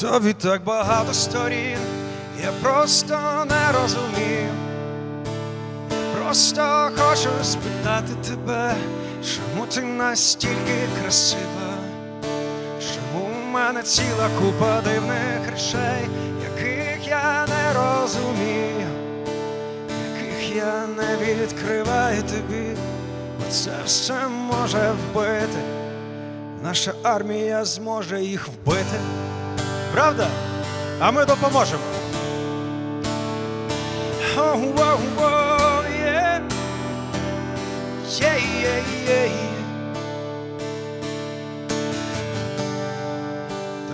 тобі так багато сторін, я просто не розумію. Просто хочу спитати тебе, чому ти настільки красива, чому в мене ціла купа дивних речей, яких я не розумію, яких я не відкриваю тобі, бо це все може вбити. Наша армія зможе їх вбити. Правда? А ми допоможемо.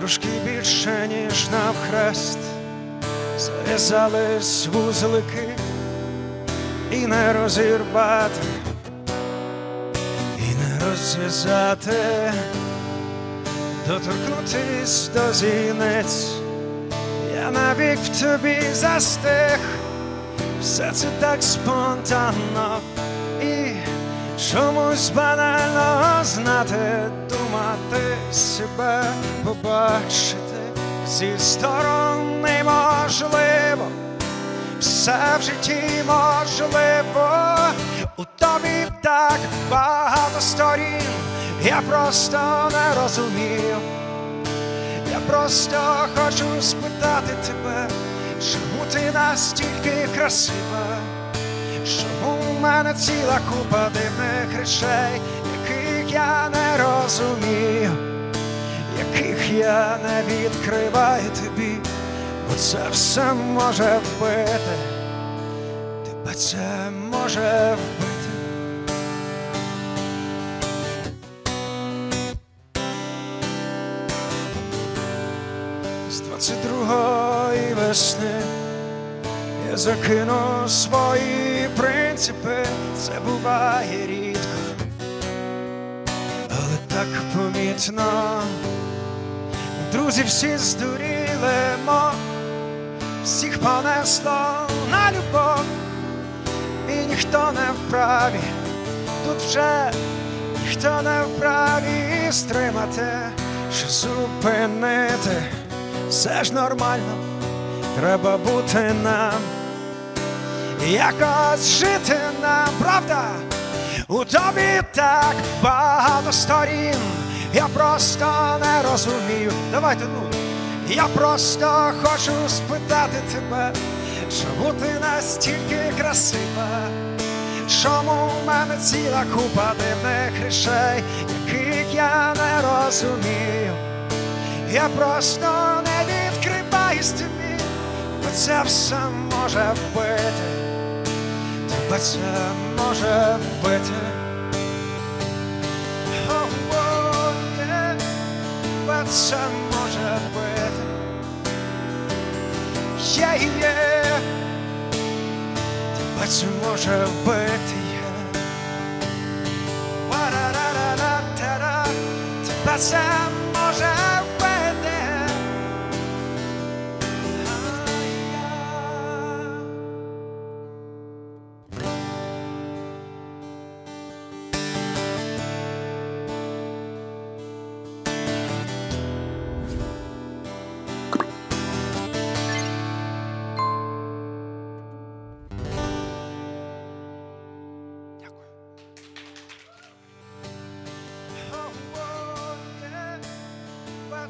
Трошки більше, ніж навхрест, зав'язались вузлики і не розірвати, і не розв'язати, доторкнутись до зінець. Я навік в тобі застиг, все це так спонтанно і чомусь банально знати, думати себе, побачити зі сторони можливо, все в житті можливо, у тобі так багато сторін, я просто не розумію. Я просто хочу спитати тебе, чому ти настільки красива, чому в мене ціла купа дивних речей, яких я не розумію, яких я не відкриваю тобі, бо це все може вбити, тебе це може вбити. З 22-ї весни я закину свої принципи, це буває рідко, але так помітно. Друзі всі здуріли, мо всіх понесло на любов, і ніхто не вправі, тут вже ніхто не вправі стримати, що зупинити. Все ж нормально, треба бути нам, якось жити нам, правда? У тобі так багато сторін, я просто не розумію. Давайте ну. Я просто хочу спитати тебе, чому ти настільки красива, чому в мене ціла купа дивних речей, яких я не розумію. Я просто не відкриваюсь бо це все може вбити, тебе це може вбити. О, о, тебе це може вбити. Є, є, тебе це може вбити. Тебе це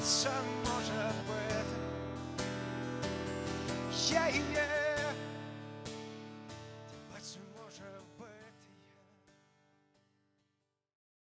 Some може бути. Yeah, yeah.